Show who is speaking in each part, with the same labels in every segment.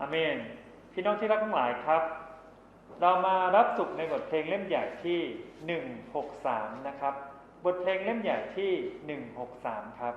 Speaker 1: อเมน พี่น้องที่รักทั้งหลายครับ เรามารับสุขในบทเพลงเล่มใหญ่ที่ 163 นะครับ บทเพลงเล่มใหญ่ที่ 163 ครับ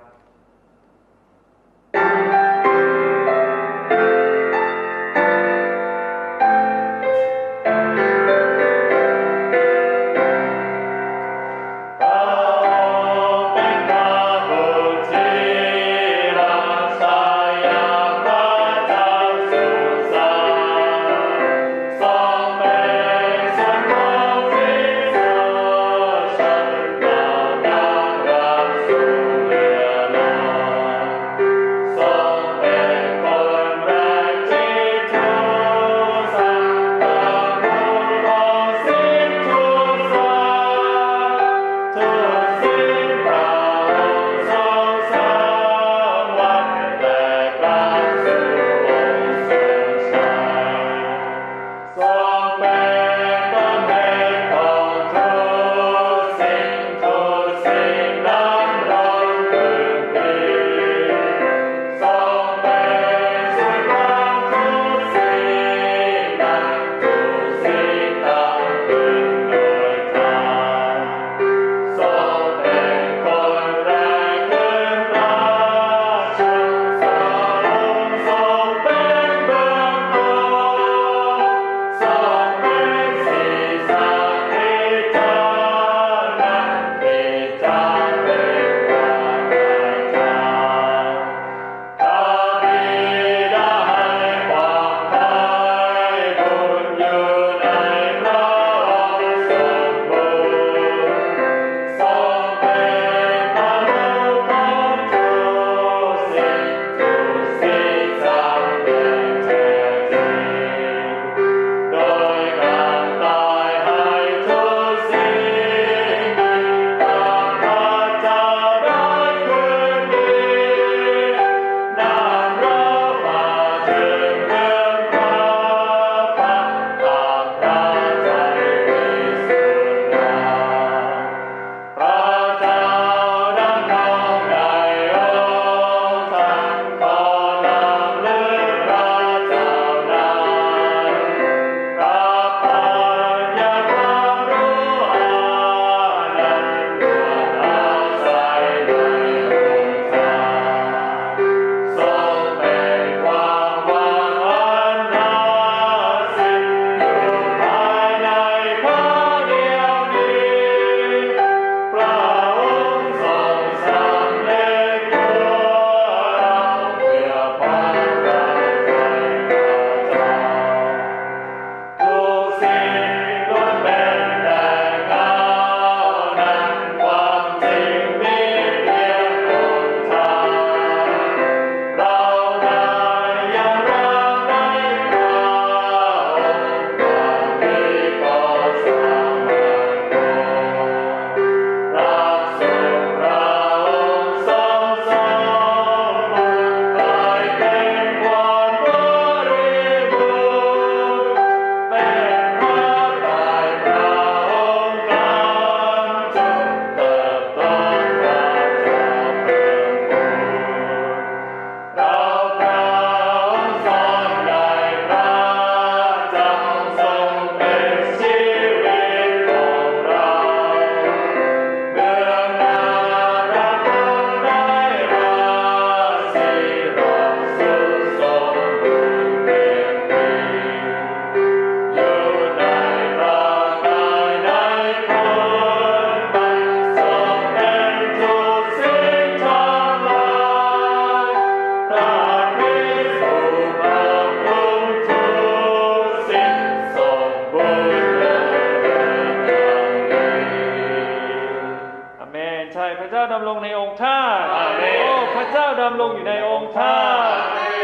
Speaker 1: อยู่ในองค์ท่า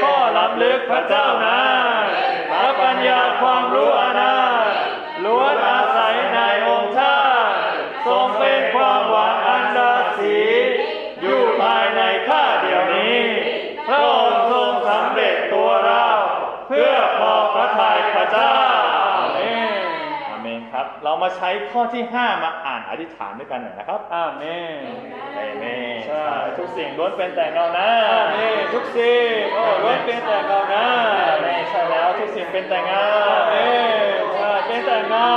Speaker 1: ข้อล้ำลึกพระเจ้านาพระปัญญาความรู้อานาล้วนอาศัยในองค์ท่าทรงเป็นความหวังอันดาสีอยู่ภายในข้าเดียวนี้ พระองค์ทรงสำเร็จตัวเรา เพื่อพอพระทัยพระเจ้าอาเมน
Speaker 2: ครับ เรามาใช้ข้อที่ห้ามา ธิษฐานด้วยกันหน่อยนะครับ
Speaker 1: อาเมน
Speaker 2: เอเมน
Speaker 1: ใช่
Speaker 2: ทุกสิ่งล้วนเป็นแต่เงาหนะา
Speaker 1: อาเมนทุกสิ่งโอ้ล้วนเป็นแต่เงาหนะา
Speaker 2: อาเมนใช่แล้วทุกสิ่ง
Speaker 1: เป็นแต่เงา
Speaker 2: อาเมนใช่เป็นแต่เงา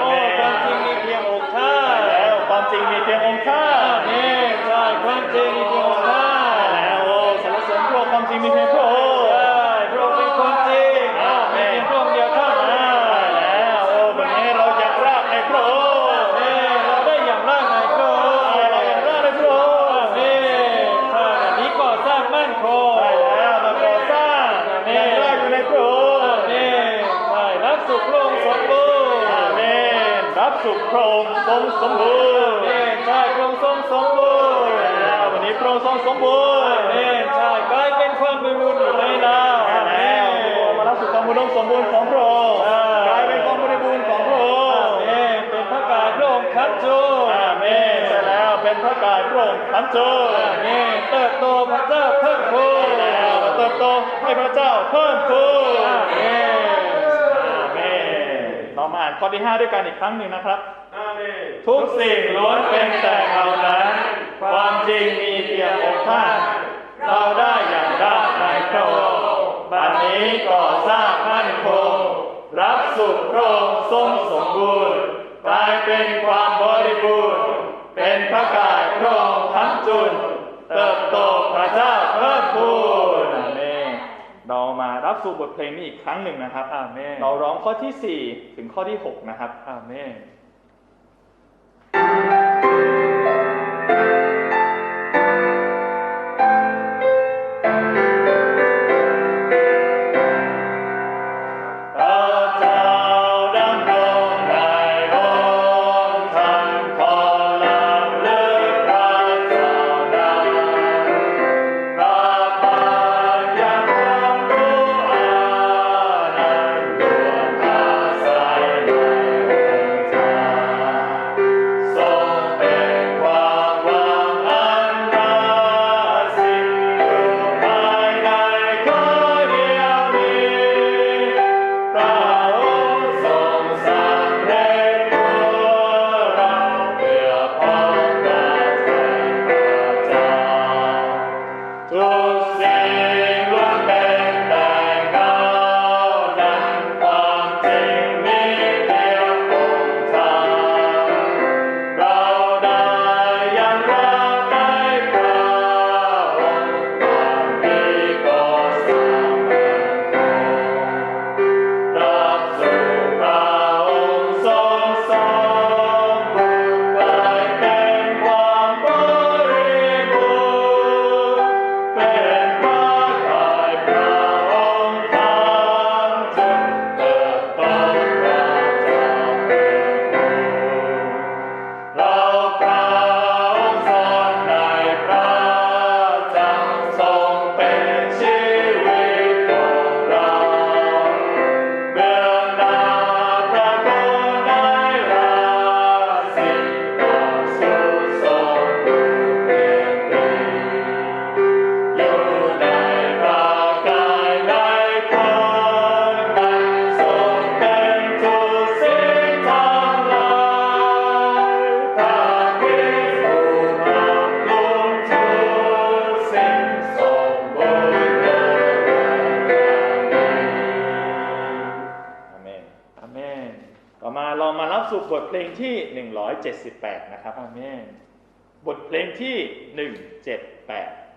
Speaker 2: โอ้ความจริงมีเพียงองค์ท่า
Speaker 1: แล้วความจริงมีเพียงองค์ท่า
Speaker 2: อาเมนใช่ความจริงมีเพียงองค์ท่า
Speaker 1: แล้วโอ้สรรเสริญพวกค
Speaker 2: วามจริงมีเพียง
Speaker 1: ทรงสมบู
Speaker 2: อาร
Speaker 1: ณ์
Speaker 2: เมนใช่พระองค์ทรงสมบูรณ์
Speaker 1: แล้ววันนี้พระองค์ทรงสมบูร
Speaker 2: อา
Speaker 1: ณ์
Speaker 2: เมนใช่กลายเป็นความบริบูรณ์อยู่ในเราอาเม
Speaker 1: แล้ว
Speaker 2: น
Speaker 1: พระองค์มารับสุขความอุดมสมบูรณ์ของพระองค์
Speaker 2: ใช่
Speaker 1: กลายเป็นความบริบูรณ์ของพระองค์
Speaker 2: อาเมนเป็นพระกายพระองค์คัดจู
Speaker 1: อาเมนใช่แล้วเป็นพระกายพระองค์ทั้งโจ
Speaker 2: อาเมนเติบโตพระเจ้าเพิ่มพูน
Speaker 1: แล้วมาเติบโตให้พระเจ้าเพิ่มพูน
Speaker 2: อาเมน
Speaker 1: อาเมนเรามาอ่านข้อที่ 5 ด้วยกันอีกครั้งหนึ่งนะครับ ทุกสิ่งล้วนเป็นแต่เท่านั้น ความจริงมีเพียงองค์ท่าน เราได้อย่างรากในพระองค์บัดนี้ก่อสร้างมั่นคง รับสุขพระองค์ทรงสมบูรณ์กลายเป็นความบริบูรณ์ เป็นพระกายพระองค์ทั้งจุน เติบโตพระเจ้าเพิ่มพูนอาเมนเรามารับสู่บทเพลงนี้อีกครั้งหนึ่งนะครับ
Speaker 2: อาเมน
Speaker 1: เราร้องข้อที่ 4 ถึงข้อที่ 6 นะครับอาเมน
Speaker 2: เพ
Speaker 1: ลงที่ 178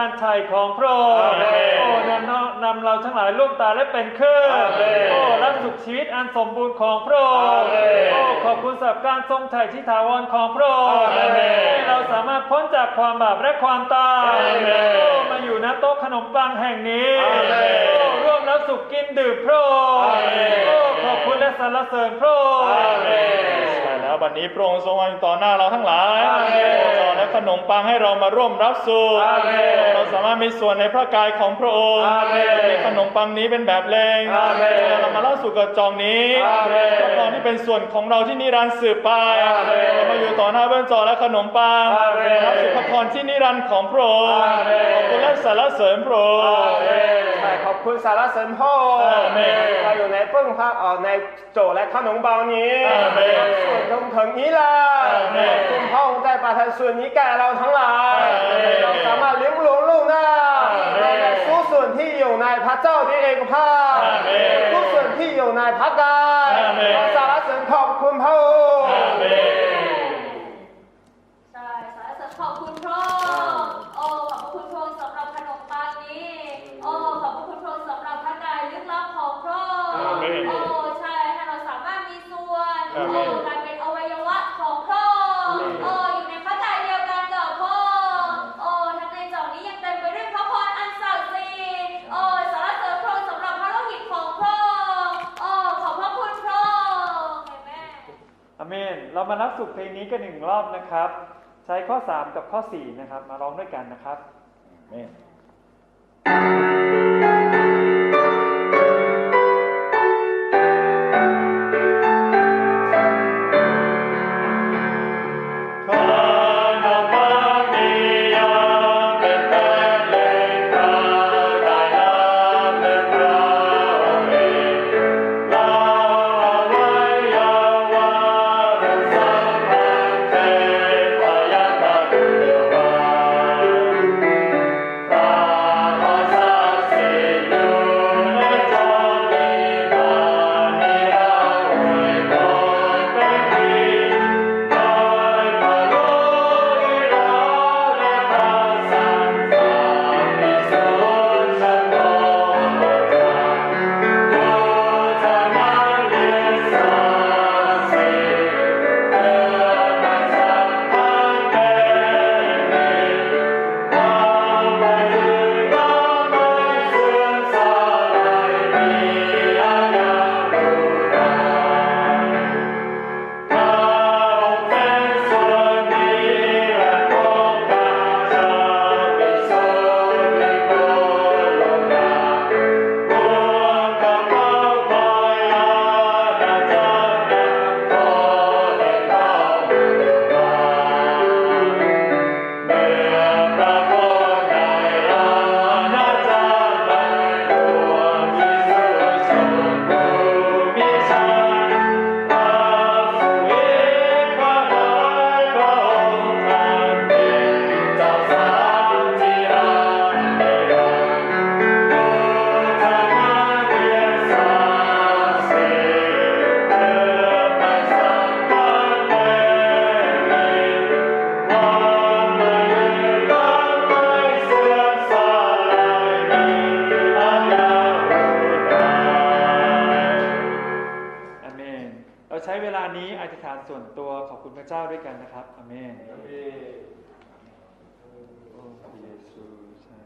Speaker 1: การ
Speaker 2: ไถ่ของพระอง
Speaker 1: เรา
Speaker 2: ทั้งหลายร่วมตายและเป็นขึ้น
Speaker 1: อาเมน
Speaker 2: โอ้รับสุขชีวิตอันสมบูรณ์ของพระองค์
Speaker 1: อาเมน
Speaker 2: โอ้ขอบคุณสำหรับการทรงไถ่ที่ถาวรของพระองค์
Speaker 1: อาเมน
Speaker 2: ให้เราสามารถพ้นจากความบาปและความตาย
Speaker 1: อาเมน
Speaker 2: โอ้มาอยู่ณโต๊ะขนมปังแห่งนี้
Speaker 1: อาเมน
Speaker 2: โอ้ร่วมรับสุขกินดื่มพระองค์
Speaker 1: อาเมน
Speaker 2: โอ้ขอบคุณและสรรเสริญพระองค์
Speaker 1: อาเมนใช่แล้วบัดนี้พระองค์ทรงวางอยู่ต่อหน้าเราทั้งหลาย
Speaker 2: อาเมน
Speaker 1: โปรดและขนมปังให้เรามาร่วมรับสู่
Speaker 2: อาเมน
Speaker 1: เรา สามารถมีส่วนในพระกายของพระองค์
Speaker 2: อาเมน
Speaker 1: มีขนมปังนี้เป็นแบบเลง
Speaker 2: อาเมน
Speaker 1: เรามาเล่าสู่กระจองนี้
Speaker 2: อาเมน
Speaker 1: พระพรที่เป็นส่วนของเราที่นิรันดร์สืบไป
Speaker 2: อาเมน
Speaker 1: เรามาอยู่ต่อหน้าเบื้องจอและขนมปัง
Speaker 2: อาเมน
Speaker 1: รับสู่พระพรที่นิรันดร์ของพระองค์
Speaker 2: อาเมน
Speaker 1: ขอบคุณและสรรเสริญพระองค์
Speaker 3: ใช่ขอบคุณสารเสริญพ่อ
Speaker 1: อาเมน
Speaker 3: เราอยู่ในเบื้องพระเอ่อในโจและขนมปังนี้
Speaker 1: อาเมน
Speaker 3: ส่วนตรงถึงนี้ละ ได้ประทานส่วนนี้แก่เราทั้งหลาย
Speaker 1: อาเมน
Speaker 3: เราสามารถเลี้ยงลูกลูกหน้า
Speaker 1: อาเมน
Speaker 3: เราได้สู้ส่วนที่อยู่ในพระเจ้าที่เอกภาพ
Speaker 1: อาเมน
Speaker 3: สู้ส่วนที่อยู่ในพระกาย
Speaker 1: อาเมน
Speaker 3: เราสารเสริญขอบคุณพระองค์
Speaker 1: เรามา
Speaker 4: นับสุขเพ
Speaker 2: ลงนี้กันหนึ่งรอบนะครับ ใช้ข้อ 3 กับข้อ 4 นะครับ มาร้องด้วยกันนะครับ
Speaker 1: เมน อธิษ
Speaker 2: ฐานส่วนตัวขอบคุณพระเจ้าด้วยกันนะครับอาเมน โอ้พระเยซูใช่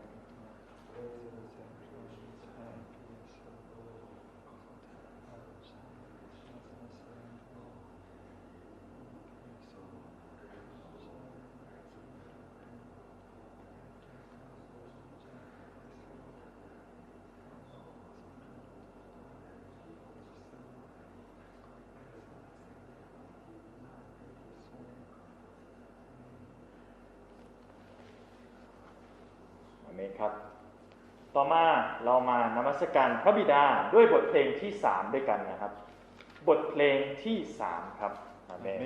Speaker 1: อาเมน ครับ ต่อมาเรามานมัสการพระบิดาด้วยบทเพลงที่สามด้วยกันนะครับ บทเพลงที่สามครับอาเม
Speaker 2: น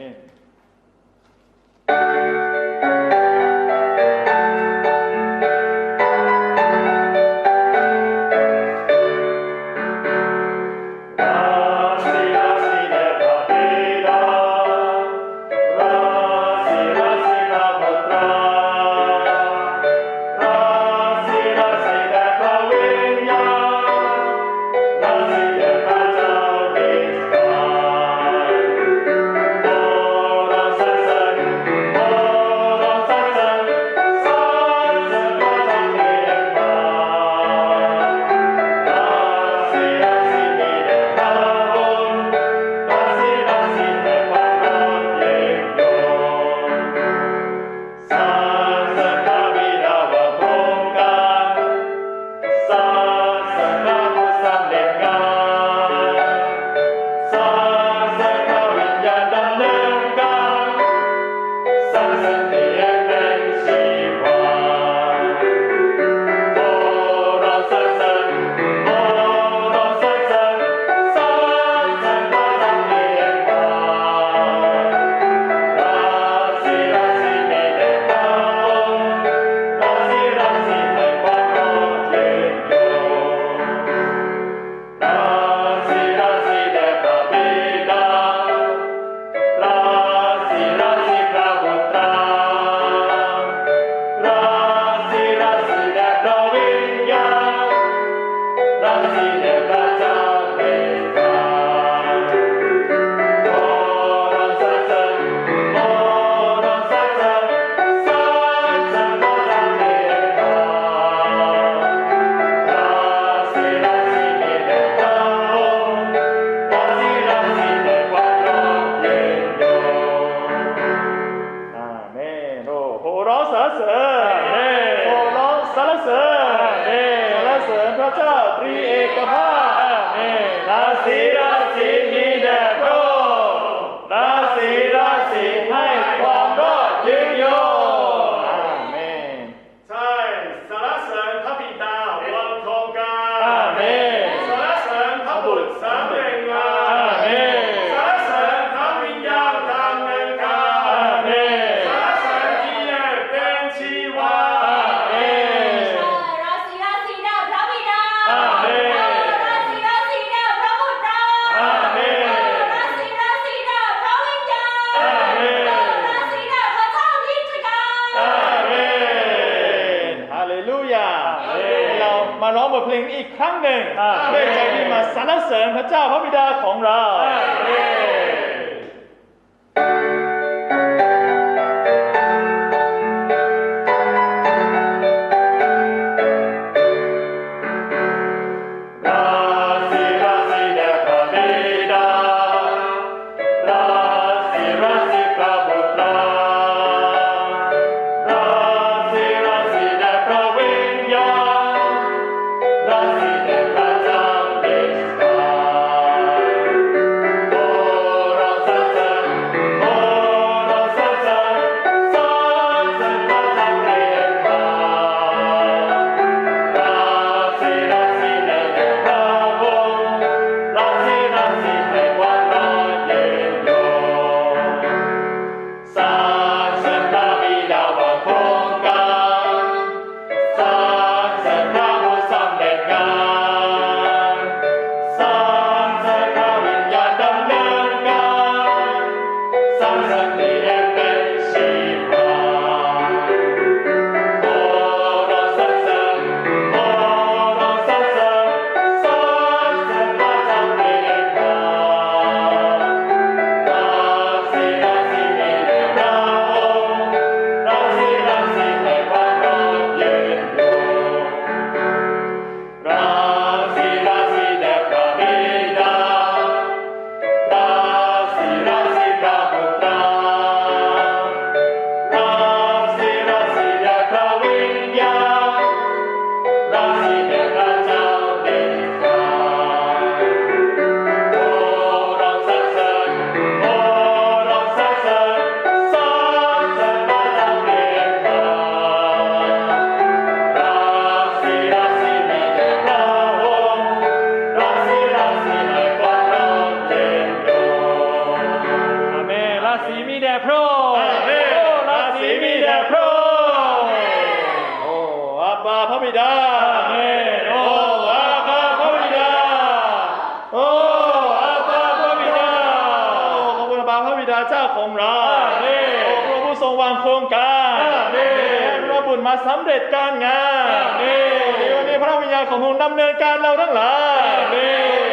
Speaker 2: าบาพระ
Speaker 1: บิดา
Speaker 2: เจ้า
Speaker 1: ของเรา
Speaker 2: อาเมน
Speaker 1: โอ้พระผู้ทรงวางโครงการ
Speaker 2: อาเมน
Speaker 1: ให้พระบุญมาสำเร็จการงาน
Speaker 2: อาเมน
Speaker 1: โอ้วันนี้พระวิญญาณของพระองค์ดำเนินการเราทั้งหลาย
Speaker 2: อาเม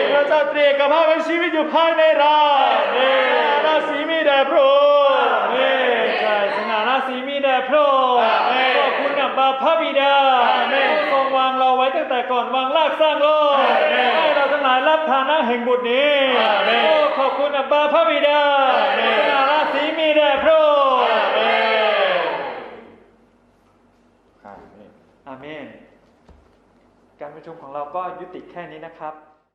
Speaker 2: น
Speaker 1: พระเจ้าเตรียมกับพระเป็นชีวิตอยู่ภายในเรา
Speaker 2: อาเมน
Speaker 1: ราศีมีแด่พระองค์
Speaker 2: อาเมนใช่สง่าราศีมีแด่พระองค์
Speaker 1: อาเมน
Speaker 2: ขอบคุณอับบาพระบิดา
Speaker 1: อาเมน
Speaker 2: ผู้ทรงวาง ก่อนวางรากสร้างโลก
Speaker 1: อาเมน
Speaker 2: ให้เราทั้งหลายรับฐานะแห่งบุตรนี้
Speaker 1: อาเมน
Speaker 2: โอ้ขอบคุณอับบาพระบิดา
Speaker 1: อาเมน
Speaker 2: สง่าราศีมีแด่พระองค์
Speaker 1: อาเมน
Speaker 2: อาเมนการประชุมของเราก็ยุติแค่นี้นะครับ